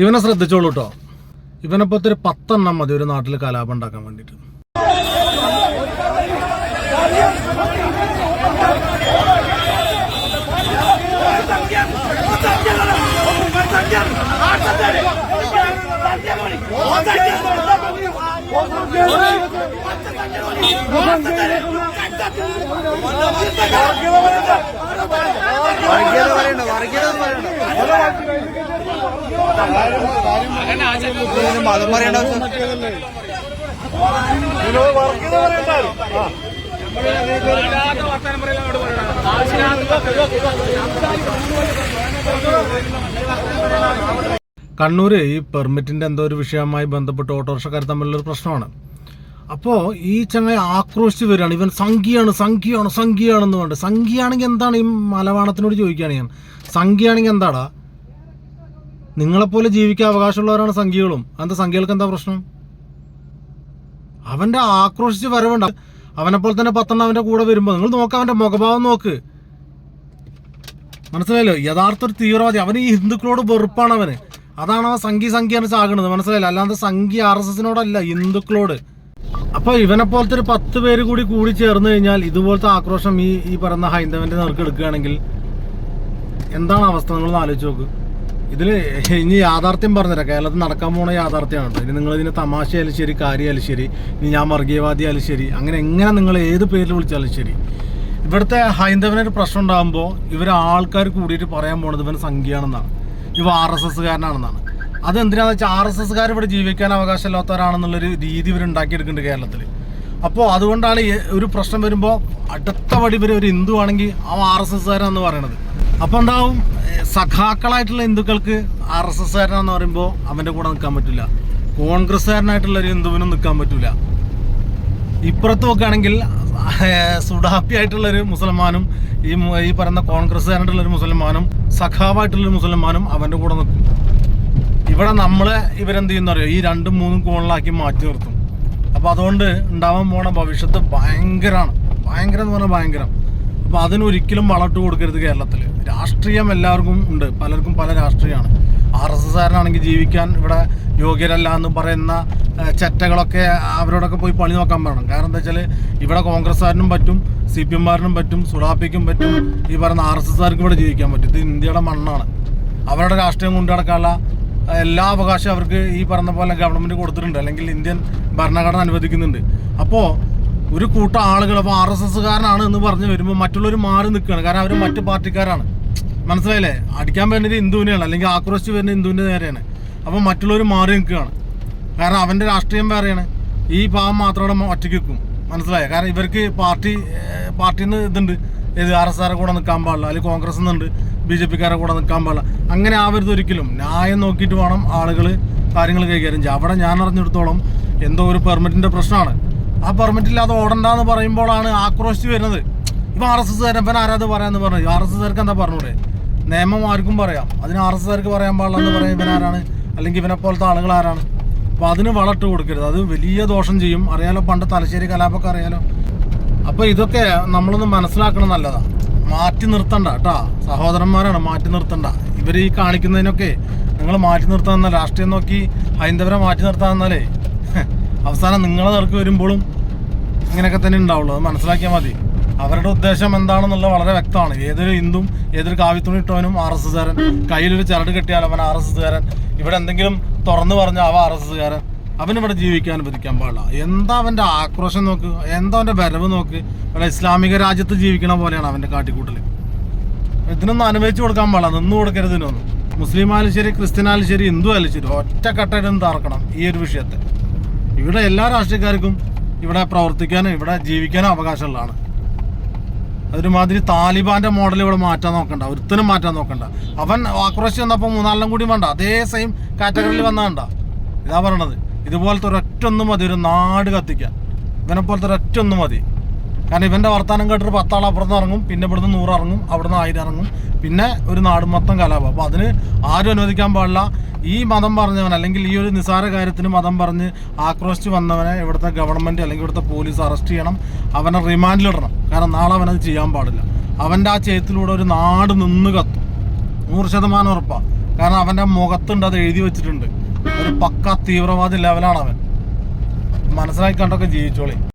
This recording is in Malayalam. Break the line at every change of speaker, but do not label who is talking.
ഇവനെ ശ്രദ്ധിച്ചോളൂ കേട്ടോ ഇവനെപ്പോഴത്തെ ഒരു പത്തെണ്ണം മതി ഒരു നാട്ടിൽ കലാപം ഉണ്ടാക്കാൻ വേണ്ടിയിട്ട്.
മതം പറയേണ്ട
കണ്ണൂര് ഈ പെർമിറ്റിന്റെ എന്തോ ഒരു വിഷയവുമായി ബന്ധപ്പെട്ട് ഓട്ടോറിക്ഷക്കാർ തമ്മിലുള്ള ഒരു പ്രശ്നമാണ്. അപ്പോൾ ഈ ചങ്ങായി ആക്രോശിച്ച് വരികയാണ്. ഇവൻ സംഖ്യയാണ് സംഖ്യയാണ് സംഖ്യയാണെന്ന് പറഞ്ഞിട്ട്. സംഖ്യയാണെങ്കിൽ എന്താണ് ഈ മലവാണത്തിനോട് ചോദിക്കുകയാണ് ഞാൻ. സംഖ്യയാണെങ്കിൽ എന്താടാ? നിങ്ങളെപ്പോലെ ജീവിക്കാൻ അവകാശമുള്ളവരാണ് സംഖ്യകളും. എന്താ സംഖ്യകൾക്ക് എന്താ പ്രശ്നം? അവന്റെ ആക്രോശിച്ച് വരവുണ്ട്. അവനെപ്പോലെ പോലെ തന്നെ പത്തെണ്ണം അവന്റെ കൂടെ വരുമ്പോൾ നിങ്ങൾ നോക്ക് അവന്റെ മുഖഭാവം നോക്ക്. മനസ്സിലായല്ലോ? യഥാർത്ഥ ഒരു തീവ്രവാദി. അവന് ഈ ഹിന്ദുക്കളോട് വെറുപ്പാണ് അവന്. അതാണ് അവൻ സംഖ്യ സംഖ്യ എന്ന് ചാകുന്നത് മനസ്സിലായില്ല? അല്ലാതെ സംഖ്യ ആർ എസ് എസിനോടല്ല ഹിന്ദുക്കളോട്. അപ്പൊ ഇവനെ പോലത്തെ ഒരു പത്ത് പേര് കൂടി കൂടി ചേർന്ന് കഴിഞ്ഞാൽ ഇതുപോലത്തെ ആക്രോശം ഈ ഈ പറയുന്ന ഹൈന്ദവന്റെ നേർക്ക് എടുക്കുകയാണെങ്കിൽ എന്താണ് അവസ്ഥ? നിങ്ങൾ ആലോചിച്ച് നോക്ക്. ഇതിൽ ഇനി യാഥാർത്ഥ്യം പറഞ്ഞുതരാം. കേരളത്തിൽ നടക്കാൻ പോണ യാഥാർത്ഥ്യമാണ് ഇനി നിങ്ങൾ ഇതിന് തമാശയായാലും ശരി കാര്യമായാലും ശരി ഇനി ഞാൻ വർഗീയവാദിയായാലും ശരി അങ്ങനെ എങ്ങനെ നിങ്ങൾ ഏത് പേരിൽ വിളിച്ചാലും ശരി. ഇവിടുത്തെ ഹൈന്ദവനൊരു പ്രശ്നം ഉണ്ടാകുമ്പോൾ ഇവർ ആൾക്കാർ കൂടിയിട്ട് പറയാൻ പോണത് ഇവൻ സംഖ്യയാണെന്നാണ്. ഇവ ആർ എസ് എസ്സുകാരനാണെന്നാണ്. അതെന്തിനാന്ന് വെച്ചാൽ ആർ എസ് എസ്കാർ ഇവിടെ ജീവിക്കാൻ അവകാശമില്ലാത്തവരാണെന്നുള്ളൊരു രീതി ഇവർ ഉണ്ടാക്കിയെടുക്കുന്നുണ്ട് കേരളത്തിൽ അപ്പോൾ അതുകൊണ്ടാണ് ഒരു പ്രശ്നം വരുമ്പോൾ അടുത്ത വടി വരെ ഒരു ഹിന്ദു ആണെങ്കിൽ ആ ആർ എസ് എസ്സുകാരാണെന്ന് പറയണത്. അപ്പോൾ എന്താവും? സഖാക്കളായിട്ടുള്ള ഹിന്ദുക്കൾക്ക് ആർ എസ് എസ്കാരനാന്ന് പറയുമ്പോൾ അവന്റെ കൂടെ നിൽക്കാൻ പറ്റില്ല കോൺഗ്രസ്സുകാരനായിട്ടുള്ള ഒരു ഹിന്ദുവിനും നിൽക്കാൻ പറ്റില്ല ഇപ്പുറത്ത് നോക്കുകയാണെങ്കിൽ സുഡാപ്പി ആയിട്ടുള്ള ഒരു മുസൽമാനും ഈ ഈ പറയുന്ന കോൺഗ്രസ്സുകാരായിട്ടുള്ള ഒരു മുസൽമാനും സഖാവായിട്ടുള്ള ഒരു മുസൽമാനും അവന്റെ കൂടെ നിൽക്കും ഇവിടെ നമ്മളെ ഇവരെന്ത് ചെയ്യുന്ന അറിയോ ഈ രണ്ടും മൂന്നും കോണിലാക്കി മാറ്റി നിർത്തും. അപ്പൊ അതുകൊണ്ട് ഉണ്ടാവാൻ പോണ ഭവിഷ്യത്ത് ഭയങ്കരമാണ് ഭയങ്കരം എന്ന് പറഞ്ഞാൽ ഭയങ്കരം. അപ്പൊ അതിനൊരിക്കലും വളട്ട് കൊടുക്കരുത് കേരളത്തിൽ രാഷ്ട്രീയം എല്ലാവർക്കും ഉണ്ട്. പലർക്കും പല രാഷ്ട്രീയമാണ്. ആർ എസ് എസ്കാരനാണെങ്കിൽ ജീവിക്കാൻ ഇവിടെ യോഗ്യരല്ല എന്ന് പറയുന്ന ചറ്റകളൊക്കെ അവരോടൊക്കെ പോയി പണി നോക്കാൻ പറയണം. കാരണം എന്താ വെച്ചാൽ ഇവിടെ കോൺഗ്രസ്സുകാരനും പറ്റും സി പി എംമാരനും പറ്റും സുഡാപ്പിക്കും പറ്റും. ഈ പറയുന്ന ആർ എസ് എസ്കാർക്കും ഇവിടെ ജീവിക്കാൻ പറ്റും. ഇത് ഇന്ത്യയുടെ മണ്ണാണ്. അവരുടെ രാഷ്ട്രീയം കൊണ്ടു നടക്കാനുള്ള എല്ലാ അവകാശവും അവർക്ക് ഈ പറഞ്ഞ പോലെ ഗവൺമെന്റ് കൊടുത്തിട്ടുണ്ട്. അല്ലെങ്കിൽ ഇന്ത്യൻ ഭരണഘടന അനുവദിക്കുന്നുണ്ട്. അപ്പോ ഒരു കൂട്ടം ആളുകൾ അപ്പോൾ ആർ എസ് എസ്സുകാരനാണ് എന്ന് പറഞ്ഞു വരുമ്പോൾ മറ്റുള്ളവർ മാറി നിൽക്കുകയാണ്. കാരണം അവർ മറ്റു പാർട്ടിക്കാരാണ്. മനസ്സിലായില്ലേ? അടിക്കാൻ വരുന്നത് ഹിന്ദുവിനെയാണ് അല്ലെങ്കിൽ ആക്രോശിച്ച് വരുന്നത് ഹിന്ദുവിന്റെ നേരെയാണ്. അപ്പോൾ മറ്റുള്ളവർ മാറി നിൽക്കുകയാണ്. കാരണം അവന്റെ രാഷ്ട്രീയം വേറെയാണ്. ഈ പാവം മാത്രം അവിടെ ഒറ്റയ്ക്ക് നിൽക്കും. മനസ്സിലായോ? കാരണം ഇവർക്ക് പാർട്ടി പാർട്ടിന്ന് ഇതുണ്ട്. ഏത് ആർ എസ് ആറെ കൂടെ നിൽക്കാൻ പാടില്ല. അല്ലെങ്കിൽ കോൺഗ്രസ് നിന്നുണ്ട് ബി ജെ പിക്കാരെ കൂടെ നിൽക്കാൻ പാടില്ല. അങ്ങനെ ആവരുത് ഒരിക്കലും. ന്യായം നോക്കിയിട്ട് വേണം ആളുകൾ കാര്യങ്ങൾ കൈകാര്യം ചെയ്യുക അവിടെ ഞാൻ അറിഞ്ഞിടത്തോളം എന്തോ ഒരു പെർമിറ്റിന്റെ പ്രശ്നമാണ്. ആ പെർമിറ്റ് ഇല്ലാതെ ഓടണ്ടെന്ന് പറയുമ്പോഴാണ് ആക്രോശിച്ച് വരുന്നത്. ഇപ്പം ആർ എസ് എസ് കാരൻ ആരാത് പറയാന്ന് പറഞ്ഞു ആർ എസ് എസ് എന്താ പറഞ്ഞൂടെ? നിയമം ആർക്കും പറയാം. അതിന് ആർ എസ് എസ്കാർക്ക് പറയാൻ പാടില്ല എന്ന് പറയാൻ ഇവനാരാണ് അല്ലെങ്കിൽ ഇവനെ പോലത്തെ ആളുകൾ ആരാണ്? അപ്പോൾ അതിന് വളട്ട് കൊടുക്കരുത്. അത് വലിയ ദോഷം ചെയ്യും. അറിയാലോ പണ്ട് തലശ്ശേരി കലാപൊക്കെ അറിയാലോ. അപ്പൊ ഇതൊക്കെ നമ്മളൊന്ന് മനസ്സിലാക്കണം നല്ലതാ. മാറ്റി നിർത്തണ്ട കേട്ടാ. സഹോദരന്മാരാണ് മാറ്റി നിർത്തണ്ട. ഇവർ ഈ കാണിക്കുന്നതിനൊക്കെ നിങ്ങൾ മാറ്റി നിർത്താന്ന രാഷ്ട്രീയം നോക്കി ഹൈന്ദവരെ മാറ്റി നിർത്താന്നാലേ അവസാനം നിങ്ങളെ നിറക്ക് വരുമ്പോഴും ഇങ്ങനെയൊക്കെ തന്നെ ഉണ്ടാവുള്ളൂ. അത് മനസ്സിലാക്കിയാൽ മതി. അവരുടെ ഉദ്ദേശം എന്താണെന്നുള്ളത് വളരെ വ്യക്തമാണ്. ഏതൊരു ഹിന്ദും ഏതൊരു കാവ്യത്തുണി ഇട്ടവനും ആർ എസ് എസ്കാരൻ. കയ്യിലൊരു ചരട് കെട്ടിയാൽ അവൻ ആർ എസ് എസ്കാരൻ. ഇവിടെ എന്തെങ്കിലും തുറന്നു പറഞ്ഞാൽ അവ ആർ എസ് എസ്കാരൻ. അവൻ ഇവിടെ ജീവിക്കാൻ അനുവദിക്കാൻ പാടില്ല. എന്താ അവന്റെ ആക്രോശം നോക്ക്? എന്താ അവന്റെ വരവ് നോക്ക്? ഇവിടെ ഇസ്ലാമിക രാജ്യത്ത് ജീവിക്കണ പോലെയാണ് അവന്റെ കാട്ടിക്കൂട്ടൽ ഇതിനൊന്നും അനുവദിച്ചു കൊടുക്കാൻ പാടില്ല. നിന്ന് കൊടുക്കരുത് ഇതിനൊന്നും. മുസ്ലിം ആയാലും ശരി ക്രിസ്ത്യൻ ശരി ഹിന്ദു ആയാലും ശരി ഒറ്റക്കെട്ടായിട്ട് തറക്കണം ഈ ഒരു വിഷയത്തെ. ഇവിടെ എല്ലാ രാഷ്ട്രീയക്കാർക്കും ഇവിടെ പ്രവർത്തിക്കാനും ഇവിടെ ജീവിക്കാനും അവകാശമുള്ളതാണ്. ഒരുമാതിരി താലിബാന്റെ മോഡൽ ഇവിടെ മാറ്റാൻ നോക്കണ്ട. ഒരുത്തനും മാറ്റാൻ നോക്കണ്ട. അവൻ ആക്രോശം വന്നപ്പോൾ മൂന്നാലെണ്ണം കൂടി വേണ്ട. അതേ സെയിം കാറ്റഗറിയിൽ വന്നാണ്ട ഇതാ പറയണത്. ഇതുപോലത്തെ ഒരൊറ്റൊന്നും മതി ഒരു നാട് കത്തിക്കാൻ. ഇവനെ പോലത്തെ ഒരൊറ്റൊന്നും മതി. കാരണം ഇവന്റെ വർത്തമാനം കേട്ടിട്ട് പത്താൾ അപ്പുറത്ത് ഇറങ്ങും പിന്നെ ഇവിടുന്ന് നൂറ് ഇറങ്ങും അവിടുന്ന് ആയിരം ഇറങ്ങും. പിന്നെ ഒരു നാട് മൊത്തം കലാപം. അപ്പോൾ അതിന് ആരും അനുവദിക്കാൻ പാടില്ല. ഈ മതം പറഞ്ഞവൻ അല്ലെങ്കിൽ ഈ ഒരു നിസാര കാര്യത്തിന് മതം പറഞ്ഞ് ആക്രോശിച്ച് വന്നവനെ ഇവിടുത്തെ ഗവൺമെന്റ് അല്ലെങ്കിൽ ഇവിടുത്തെ പോലീസ് അറസ്റ്റ് ചെയ്യണം. അവനെ റിമാൻഡിലിടണം കാരണം നാളെ അവനത് ചെയ്യാൻ പാടില്ല. അവന്റെ ആ ചേത്തിലൂടെ ഒരു നാട് നിന്ന് കത്തും. നൂറ് ശതമാനം ഉറപ്പാണ് കാരണം അവന്റെ മുഖത്തുണ്ട് അത് എഴുതി വെച്ചിട്ടുണ്ട്. ഒരു പക്ക തീവ്രവാദി ലെവലാണ് അവൻ മനസ്സിലാക്കി കണ്ടൊക്കെ ജീവിച്ചോളി.